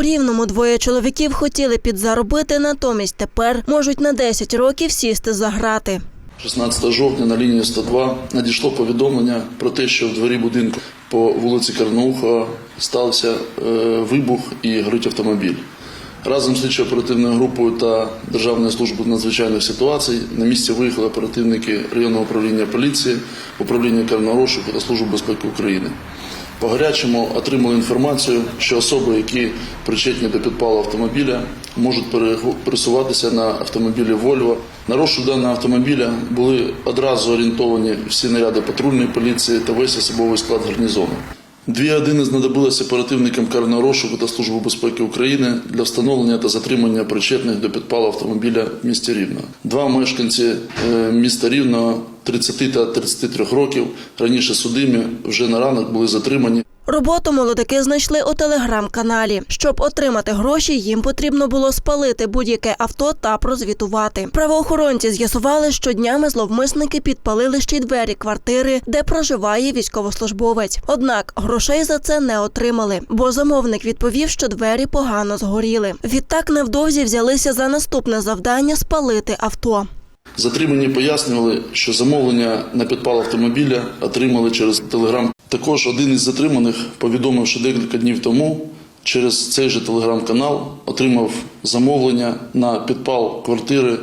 У рівному двоє чоловіків хотіли підзаробити, натомість тепер можуть на 10 років сісти за грати. 16 жовтня на лінії 102 надійшло повідомлення про те, що в дворі будинку по вулиці Карнаухова стався е, вибух і горить автомобіль. Разом з слідчо-оперативною групою та Державною службою надзвичайних ситуацій на місце виїхали оперативники районного управління поліції, управління карного розшуку та Служби безпеки України. По гарячому отримали інформацію, що особи, які причетні до підпалу автомобіля, можуть пересуватися на автомобілі Вольво. На розшук даного автомобіля були одразу орієнтовані всі наряди патрульної поліції та весь особовий склад гарнізону. Дві години знадобилися оперативникам карного розшуку та Служби безпеки України для встановлення та затримання причетних до підпалу автомобіля в місті Рівно. Два мешканці е, міста Рівного 30 та 33 років раніше судимі вже на ранок були затримані. Роботу молодики знайшли у телеграм-каналі. Щоб отримати гроші, їм потрібно було спалити будь-яке авто та прозвітувати. Правоохоронці з'ясували, що днями зловмисники підпалили ще й двері квартири, де проживає військовослужбовець. Однак грошей за це не отримали, бо замовник відповів, що двері погано згоріли. Відтак невдовзі взялися за наступне завдання спалити авто. Затримані пояснювали, що замовлення на підпал автомобіля отримали через телеграм. Також один із затриманих повідомив, що декілька днів тому через цей же телеграм-канал отримав замовлення на підпал квартири е,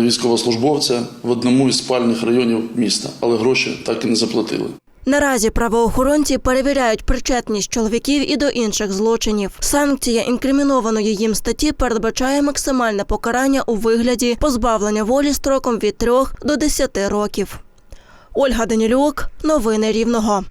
військовослужбовця в одному із спальних районів міста, але гроші так і не заплатили. Наразі правоохоронці перевіряють причетність чоловіків і до інших злочинів. Санкція інкримінованої їм статті передбачає максимальне покарання у вигляді позбавлення волі строком від 3 до 10 років. Ольга Данілюк, новини Рівного.